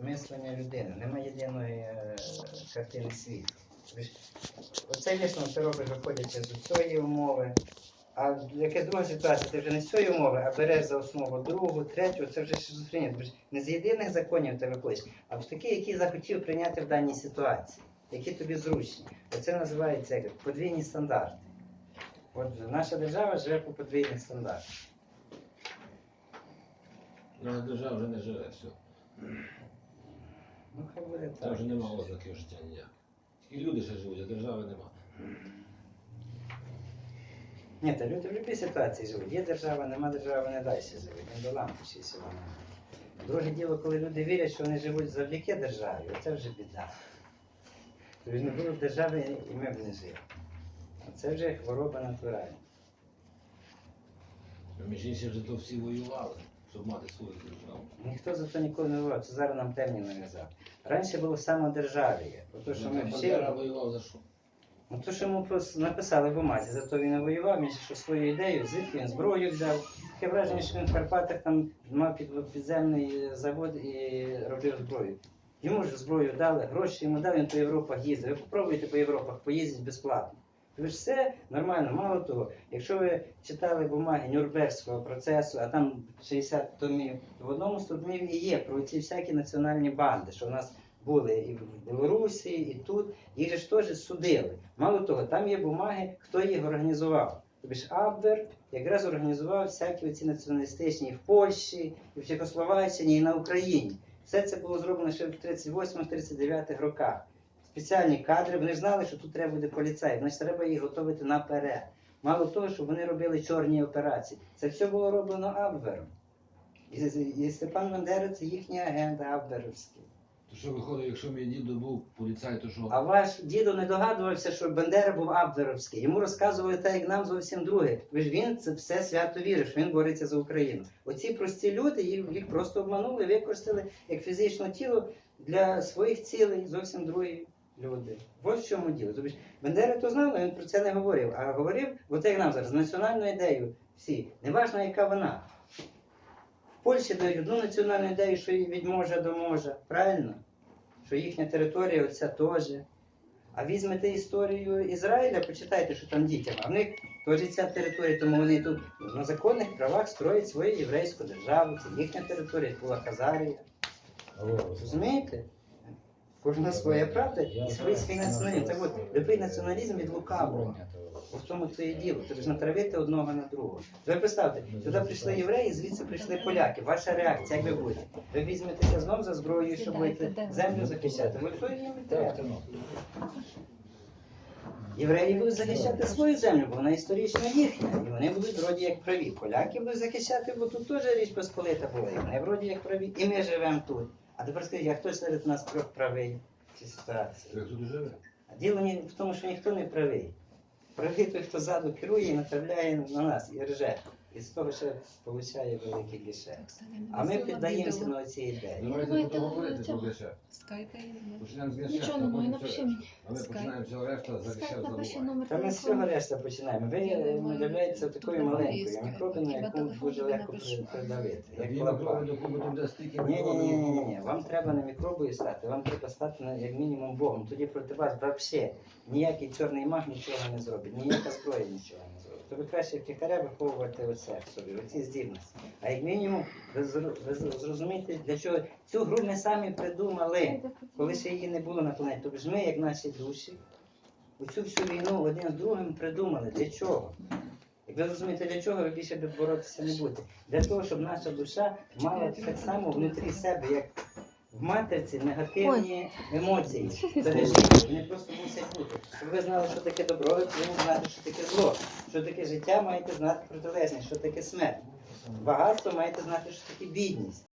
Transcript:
мислення людини, немає єдиної е, картини світу. Оцей висновок ти робиш, виходячи з цієї умови. А якась друга ситуація, ти вже не з цієї умови, а береш за основу другу, третю, це вже шизофренія. Ж не з єдиних законів ти виходиш, а з такі, які захотів прийняти в даній ситуації, які тобі зручні. Оце називається як подвійні стандарти. От наша держава живе по подвійних стандартах. Наша держава вже не живе, все. Ну, хай буде Там так. вже нема ознаків життя ніяк. Тільки люди ще живуть, а держави нема. Ні, та люди в будь-якій ситуації живуть. Є держава, нема держави, вони далі живуть. Не до лампи ще сьогодні. Друге діло, коли люди вірять, що вони живуть завдяки державі, це вже біда. Тобто не було б держави, і ми б не жили. Це вже хвороба натуральна. Між іншим вже то всі воювали, щоб мати свою державу. Ніхто за то ніколи не говорив, це зараз нам темні нав'язав. Раніше було самодержав'я. Ото, що ми всі. Бандера воював за що? Ну, то, що йому просто написали в бумазі, зато він не воював, він що свою ідею, звідки він зброю взяв. Таке враження, що він в Карпатах там мав під, підземний завод і робив зброю. Йому ж зброю дали, гроші йому дали, він по Європах їздив. Ви попробуйте по Європах поїздити безплатно. Ви ж все нормально, мало того, якщо ви читали бумаги Нюрнберзького процесу, а там 60 томів, то в одному з томів і є про ці всякі національні банди, що в нас були і в Білорусі, і тут. Їх же ж теж судили. Мало того, там є бумаги, хто їх організував. Тобі ж Абвер якраз організував всякі оці націоналістичні і в Польщі, і в Чехословаччині, і на Україні. Все це було зроблено ще в 38-39 роках. Спеціальні кадри, вони ж знали, що тут треба буде поліцай, значить треба їх готувати наперед. Мало того, що вони робили чорні операції. Це все було роблено Абвером. І, і Степан Бандера це їхній агент Абверовський. То що виходить, якщо мій дідо був поліцай, то що? А ваш дідо не догадувався, що Бандера був Абверовський. Йому розказували так, як нам зовсім друге. Ви ж він це все свято вірив, що він бореться за Україну. Оці прості люди їх, їх просто обманули, використали як фізичне тіло для своїх цілей зовсім другі люди. Ось в чому діло. Тобто Бандера то знав, але він про це не говорив. А говорив, от як нам зараз, національну ідею всі. Неважно, яка вона. В Польщі дають одну національну ідею, що її від можа до можа. Правильно? Що їхня територія оця теж. А візьмете історію Ізраїля, почитайте, що там дітям. А в них теж ця територія, тому вони тут на законних правах строять свою єврейську державу. Це їхня територія, була Хазарія. Розумієте? Кожна своя правда і свій свій націоналізм. Так от, любий націоналізм від лукавого. У тому це і діло. Тобто ж натравити одного на другого. Ви представте, сюди прийшли євреї, звідси прийшли поляки. Ваша реакція, як ви будете? Ви візьметеся знов за зброєю, щоб будете землю захищати. Ви хто їм треба? Євреї будуть захищати свою землю, бо вона історично їхня. І вони будуть вроді як праві. Поляки будуть захищати, бо тут теж річ Посполита була. І вони вроді як праві. І ми живемо тут. А тепер скажіть, а хто серед нас трьох правий в цій ситуації? А діло не в тому, що ніхто не правий. Правий той, хто ззаду керує і направляє на нас і рже. І з того ще получає великий гіше. А ми піддаємося на оці ідеї. Давайте Давайте будемо говорити цього. про Геше. Скайпа є номер. З Нічого а немає, потім все мені. решта. А ми Скайп. починаємо все решта за Геше Скайп напиши забувати. номер Та ми з цього телефону. решта починаємо. Ви Я е, думаю, такою маленькою мікробиною, Хіба яку телефон дуже тобі легко напишу? при- придавити. Як він до стільки Ні, ні, ні, ні, ні, Вам треба не мікробою стати, вам треба стати на- як мінімум Богом. Тоді проти вас взагалі ніякий чорний маг нічого не зробить, ніяка зброя нічого не зробить. То ви краще втіхаря виховувати оце в собі, оці здібності. А як мінімум, ви зрозумієте, для чого цю гру ми самі придумали, коли ще її не було на планеті. Тобто ж ми, як наші душі, оцю всю війну один з другим придумали. Для чого? Як ви розумієте, для чого ви більше боротися не будете? Для того, щоб наша душа мала так само внутрі себе, як в матриці негативні емоції. Бережіть, вони просто мусять бути. Щоб ви знали, що таке добро, ви повинні знати, що таке зло. Що таке життя, маєте знати протилежність, що таке смерть. Багатство маєте знати, що таке бідність.